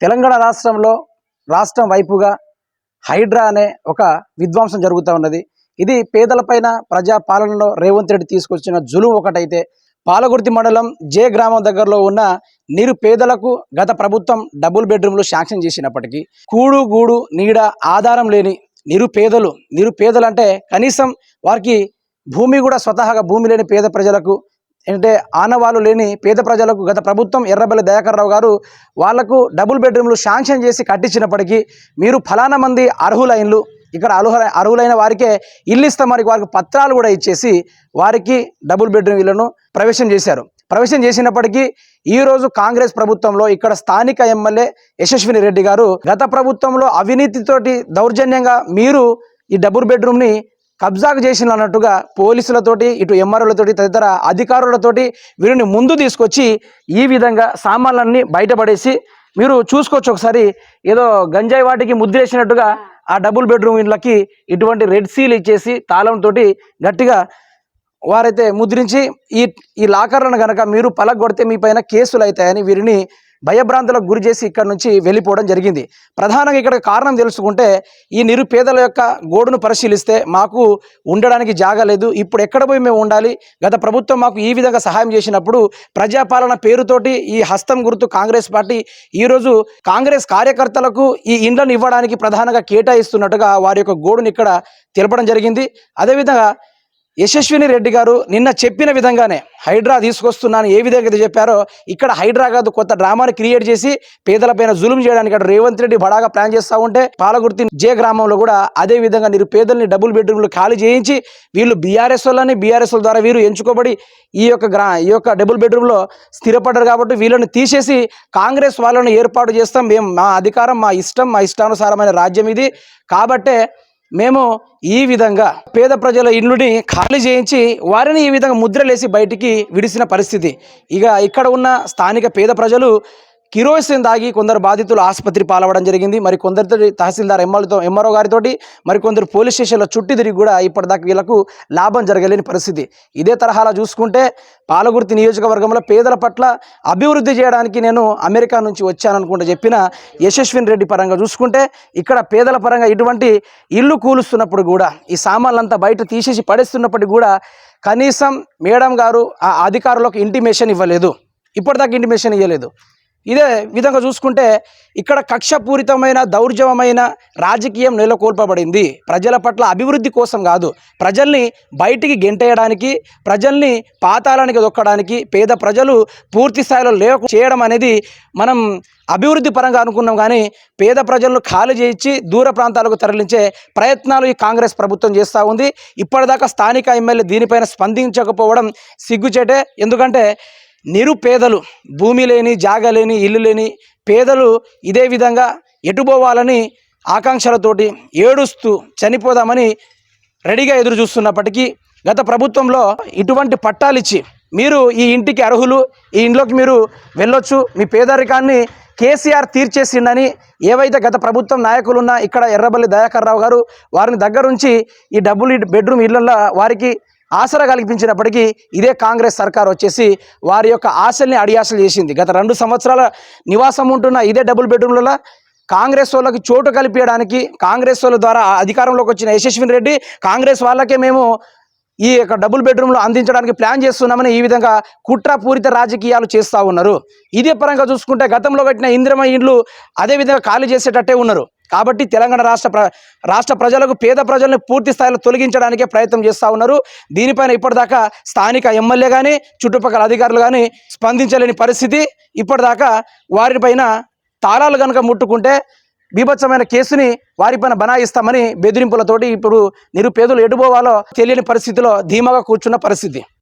తెలంగాణ రాష్ట్రంలో రాష్ట్రం వైపుగా హైడ్రా అనే ఒక విధ్వంసం జరుగుతూ ఉన్నది. ఇది పేదలపైన ప్రజా పాలనలో రేవంత్ రెడ్డి తీసుకొచ్చిన జులుం ఒకటైతే పాలగుర్తి మండలం జే గ్రామం దగ్గరలో ఉన్న నిరుపేదలకు గత ప్రభుత్వం డబుల్ బెడ్రూమ్లు శాంక్షన్ చేసినప్పటికీ కూడు గూడు నీడ ఆధారం లేని నిరుపేదలు నిరుపేదలు అంటే కనీసం వారికి భూమి కూడా స్వతహాగా భూమి లేని పేద ప్రజలకు అంటే ఆనవాళ్ళు లేని పేద ప్రజలకు గత ప్రభుత్వం ఎర్రబెల్లి దయాకర్రావు గారు వాళ్ళకు డబుల్ బెడ్రూమ్లు శాంక్షన్ చేసి కట్టించినప్పటికీ మీరు ఫలానా మంది అర్హులైన్లు ఇక్కడ అర్హుల అర్హులైన వారికే ఇల్లు ఇస్తామని వారికి పత్రాలు కూడా ఇచ్చేసి వారికి డబుల్ బెడ్రూమ్ ఇళ్ళను ప్రవేశం చేశారు. ప్రవేశం చేసినప్పటికీ ఈరోజు కాంగ్రెస్ ప్రభుత్వంలో ఇక్కడ స్థానిక ఎమ్మెల్యే యశస్విని రెడ్డి గారు గత ప్రభుత్వంలో అవినీతితోటి దౌర్జన్యంగా మీరు ఈ డబుల్ బెడ్రూమ్ని కబ్జాకు చేసిన అన్నట్టుగా పోలీసులతోటి ఇటు ఎంఆర్ఓలతోటి తదితర అధికారులతోటి వీరిని ముందు తీసుకొచ్చి ఈ విధంగా సామాన్లన్నీ బయటపడేసి మీరు చూసుకోవచ్చు ఒకసారి. ఏదో గంజాయి వాటికి ముద్రేసినట్టుగా ఆ డబుల్ బెడ్రూమ్ ఇళ్ళకి ఇటువంటి రెడ్ సీల్ ఇచ్చేసి తాళంతో గట్టిగా వారైతే ముద్రించి ఈ ఈ లాకర్లను కనుక మీరు పలగొడితే మీ పైన కేసులు అవుతాయని వీరిని భయభ్రాంతులకు గురి చేసి ఇక్కడ నుంచి వెళ్ళిపోవడం జరిగింది. ప్రధానంగా ఇక్కడ కారణం తెలుసుకుంటే ఈ నిరుపేదల యొక్క గోడును పరిశీలిస్తే మాకు ఉండడానికి జాగా లేదు. ఇప్పుడు ఎక్కడ పోయి మేము ఉండాలి? గత ప్రభుత్వం మాకు ఈ విధంగా సహాయం చేసినప్పుడు ప్రజాపాలన పేరుతోటి ఈ హస్తం గుర్తు కాంగ్రెస్ పార్టీ ఈరోజు కాంగ్రెస్ కార్యకర్తలకు ఈ ఇండ్లను ఇవ్వడానికి ప్రధానంగా కేటాయిస్తున్నట్టుగా వారి యొక్క గోడును ఇక్కడ తెలపడం జరిగింది. అదేవిధంగా యశస్విని రెడ్డి గారు నిన్న చెప్పిన విధంగానే హైడ్రా తీసుకొస్తున్నాను ఏ విధంగా అయితే చెప్పారో ఇక్కడ హైడ్రా కాదు కొత్త డ్రామాని క్రియేట్ చేసి పేదలపైన జులుం చేయడానికి అక్కడ రేవంత్ రెడ్డి బడాగా ప్లాన్ చేస్తూ ఉంటే పాలగుర్తి జే గ్రామంలో కూడా అదే విధంగా మీరు పేదల్ని డబుల్ బెడ్రూమ్లు ఖాళీ చేయించి వీళ్ళు బీఆర్ఎస్ వాళ్ళని బీఆర్ఎస్ ద్వారా వీరు ఎంచుకోబడి ఈ యొక్క గ్రా ఈ యొక్క డబుల్ బెడ్రూమ్లో స్థిరపడ్డారు కాబట్టి వీళ్ళని తీసేసి కాంగ్రెస్ వాళ్ళను ఏర్పాటు చేస్తాం. మేము మా అధికారం మా ఇష్టం మా ఇష్టానుసారమైన రాజ్యం ఇది. కాబట్టే మేము ఈ విధంగా పేద ప్రజల ఇల్లుని ఖాళీ చేయించి వారిని ఈ విధంగా ముద్రలేసి బయటికి విడిసిన పరిస్థితి. ఇక ఇక్కడ ఉన్న స్థానిక పేద ప్రజలు కిరోసిన్ దాగి కొందరు బాధితులు ఆసుపత్రి పాలవడం జరిగింది. మరి కొందరితో తహసీల్దార్ ఎమ్మెల్యేతో ఎంఆర్ఓ గారితోటి మరి కొందరు పోలీస్ స్టేషన్లో చుట్టి తిరిగి కూడా ఇప్పటిదాకా వీళ్ళకు లాభం జరగలేని పరిస్థితి. ఇదే తరహాలో చూసుకుంటే పాలగుర్తి నియోజకవర్గంలో పేదల పట్ల అభివృద్ధి చేయడానికి నేను అమెరికా నుంచి వచ్చాననుకుంటూ చెప్పిన యశస్విన్ రెడ్డి పరంగా చూసుకుంటే ఇక్కడ పేదల పరంగా ఇటువంటి ఇల్లు కూలుస్తున్నప్పుడు కూడా ఈ సామాన్లంతా బయట తీసేసి పడేస్తున్నప్పటికీ కూడా కనీసం మేడం గారు ఆ అధికారులకు ఇంటిమేషన్ ఇవ్వలేదు. ఇప్పటిదాకా ఇంటిమేషన్ ఇవ్వలేదు ఇదే విధంగా చూసుకుంటే ఇక్కడ కక్షపూరితమైన దౌర్జవమైన రాజకీయం నెలకొల్పబడింది. ప్రజల పట్ల అభివృద్ధి కోసం కాదు. ప్రజల్ని బయటికి గెంటేయడానికి ప్రజల్ని పాతాళానికి దొక్కడానికి పేద ప్రజలు పూర్తి స్థాయిలో లేక చేయడం అనేది మనం అభివృద్ధి పరంగా అనుకున్నాం కానీ పేద ప్రజలను ఖాళీ చేయించి దూర ప్రాంతాలకు తరలించే ప్రయత్నాలు ఈ కాంగ్రెస్ ప్రభుత్వం చేస్తూ ఉంది. ఇప్పటిదాకా స్థానిక ఎమ్మెల్యే దీనిపైన స్పందించకపోవడం సిగ్గుచేటే. ఎందుకంటే నిరుపేదలు భూమి లేని జాగ లేని ఇల్లు లేని పేదలు ఇదే విధంగా ఎటుపోవాలని ఆకాంక్షలతోటి ఏడుస్తూ చనిపోదామని రెడీగా ఎదురు చూస్తున్నప్పటికీ గత ప్రభుత్వంలో ఇటువంటి పట్టాలిచ్చి మీరు ఈ ఇంటికి అర్హులు ఈ ఇంట్లోకి మీరు వెళ్ళొచ్చు మీ పేదరికాన్ని కేసీఆర్ తీర్చేసిండని ఏవైతే గత ప్రభుత్వం నాయకులున్నా ఇక్కడ ఎర్రబల్లి దయాకర్రావు గారు వారిని దగ్గరుంచి ఈ డబ్బులు బెడ్రూమ్ ఇళ్ళలో వారికి ఆసరా కల్పించినప్పటికీ ఇదే కాంగ్రెస్ సర్కార్ వచ్చేసి వారి యొక్క ఆశల్ని అడియాసలు చేసింది. గత రెండు సంవత్సరాల నివాసం ఉంటున్న ఇదే డబుల్ బెడ్రూమ్లలో కాంగ్రెస్ వాళ్ళకి చోటు కల్పించడానికి కాంగ్రెస్ వాళ్ళ ద్వారా అధికారంలోకి వచ్చిన యశస్విని రెడ్డి కాంగ్రెస్ వాళ్ళకే మేము ఈ యొక్క డబుల్ బెడ్రూమ్లు అందించడానికి ప్లాన్ చేస్తున్నామని ఈ విధంగా కుట్రపూరిత రాజకీయాలు చేస్తూ ఉన్నారు. ఇదే పరంగా చూసుకుంటే గతంలో కట్టిన ఇంద్రమ ఇండ్లు అదే విధంగా ఖాళీ చేసేటట్టే ఉన్నారు. కాబట్టి తెలంగాణ రాష్ట్ర ప్ర రాష్ట్ర ప్రజలకు పేద ప్రజలను పూర్తి స్థాయిలో తొలగించడానికే ప్రయత్నం చేస్తూ ఉన్నారు. దీనిపైన ఇప్పటిదాకా స్థానిక ఎమ్మెల్యే కానీ చుట్టుపక్కల అధికారులు కానీ స్పందించలేని పరిస్థితి. ఇప్పటిదాకా వారిపైన తాళాలు కనుక ముట్టుకుంటే బీభత్సమైన కేసుని వారిపైన బనాయిస్తామని బెదిరింపులతోటి ఇప్పుడు నిరుపేదలు ఎటుపోవాలో తెలియని పరిస్థితిలో ధీమాగా కూర్చున్న పరిస్థితి.